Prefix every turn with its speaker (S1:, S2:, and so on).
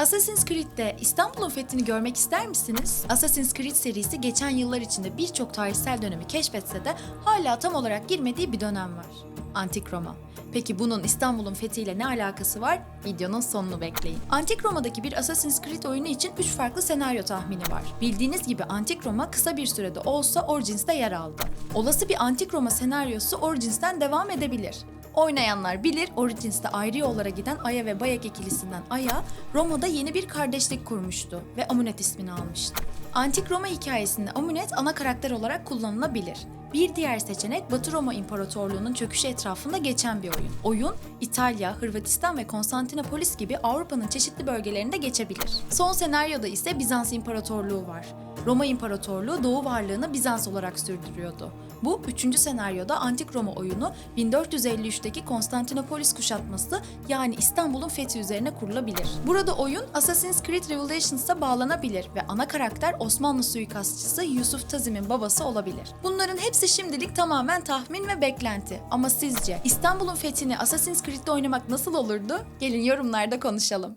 S1: Assassin's Creed'de İstanbul'un fethini görmek ister misiniz? Assassin's Creed serisi geçen yıllar içinde birçok tarihsel dönemi keşfetse de hala tam olarak girmediği bir dönem var. Antik Roma. Peki bunun İstanbul'un fethiyle ne alakası var? Videonun sonunu bekleyin. Antik Roma'daki bir Assassin's Creed oyunu için 3 farklı senaryo tahmini var. Bildiğiniz gibi Antik Roma kısa bir sürede olsa Origins'te yer aldı. Olası bir Antik Roma senaryosu Origins'ten devam edebilir. Oynayanlar bilir Origins'te ayrı yollara giden Aya ve Bayek ikilisinden Aya, Roma'da yeni bir kardeşlik kurmuştu ve Amunet ismini almıştı. Antik Roma hikayesinde Amunet ana karakter olarak kullanılabilir. Bir diğer seçenek Batı Roma İmparatorluğu'nun çöküşü etrafında geçen bir oyun. Oyun, İtalya, Hırvatistan ve Konstantinopolis gibi Avrupa'nın çeşitli bölgelerinde geçebilir. Son senaryoda ise Bizans İmparatorluğu var. Roma İmparatorluğu Doğu varlığını Bizans olarak sürdürüyordu. Bu üçüncü senaryoda Antik Roma oyunu 1453'teki Konstantinopolis kuşatması yani İstanbul'un fethi üzerine kurulabilir. Burada oyun Assassin's Creed Revelations'a bağlanabilir ve ana karakter Osmanlı suikastçısı Yusuf Tazim'in babası olabilir. Bunların hepsi şimdilik tamamen tahmin ve beklenti. Ama sizce İstanbul'un fethini Assassin's Creed'de oynamak nasıl olurdu? Gelin yorumlarda konuşalım.